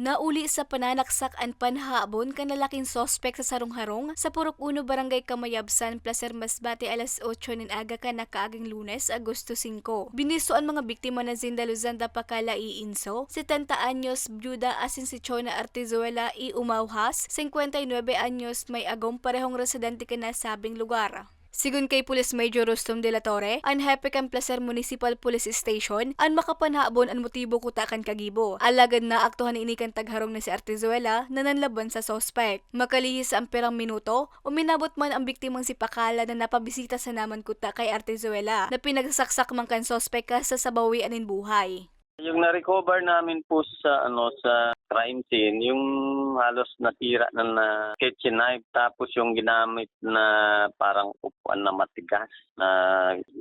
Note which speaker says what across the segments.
Speaker 1: Nauli sa pananaksak an panhabon kanalaking sospek sa sarong-harong sa Purok Uno Barangay Kamayabsan, Placer Masbate alas 8 nin aga ka nakaaging lunes, Agosto 5. Biniso ang mga biktima na Zinda Luzanda Pakala Iinso, 70 anyos byuda asin si Chona Artizuela I Umauhas, 59 anyos may agong parehong residente ka na sabing lugar. Sigun kay Police Major Rustom de la Torre, ang hepe kan Placer Municipal Police Station, ang makapanhabon ang motibo kutakan kagibo. Alagad na aktuhan ini kan tagharong na si Artizuela na nanlaban sa sospek. Makalihis ang perang minuto, uminabot man ang biktimang si Pakala na napabisita sa naman kuta kay Artizuela na pinagsaksak man kan sospek sa sabawi anin buhay.
Speaker 2: Yung na-recover namin po sa ano sa crime scene, yung halos natira na na kitchen knife tapos yung ginamit na parang upuan na matigas na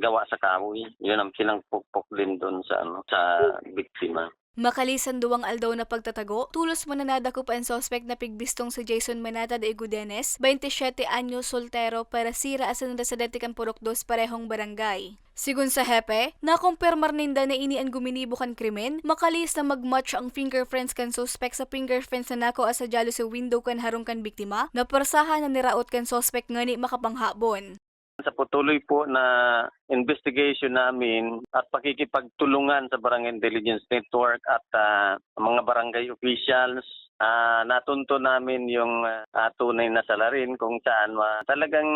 Speaker 2: gawa sa kahoy. Yun ang pinangpukpok din doon sa ano sa biktima.
Speaker 1: Makalisan duwang aldaw na pagtatago, tulos mananadakop ang sospek na pigbistong si Jason Manata de Igudenes, 27 anyo soltero para sira asan residente kan Purok 2 parehong barangay. Sigun sa hepe, nakumpirmar ninda na ini ang guminibo kan krimen, makalis na magmatch ang fingerprints kan suspect sa fingerprints na nako asa jalo sa window kan harong kan biktima, na persahan na niraot kan suspect ngani makapanghabon.
Speaker 2: Sa patuloy po na investigation namin at pakikipagtulungan sa Barangay Intelligence Network at ah, mga barangay officials, ah, natunto namin yung ah, tunay na salarin kung saan ah, talagang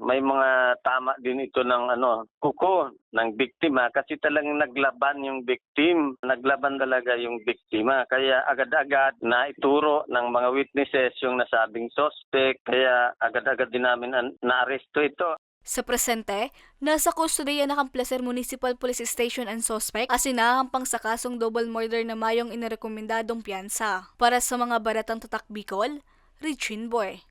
Speaker 2: may mga tama din ito ng ano kuko ng biktima kasi talagang naglaban yung victim. Naglaban talaga yung biktima. Kaya agad-agad na ituro ng mga witnesses yung nasabing suspect. Kaya agad-agad din namin an- naaresto ito.
Speaker 1: Sa presente, nasa kustodiya na kang Placer Municipal Police Station ang suspect asinahampang sa kasong double murder na mayong inirekomendadong piyansa. Para sa mga baratang tatak Bicol, Richin Boy.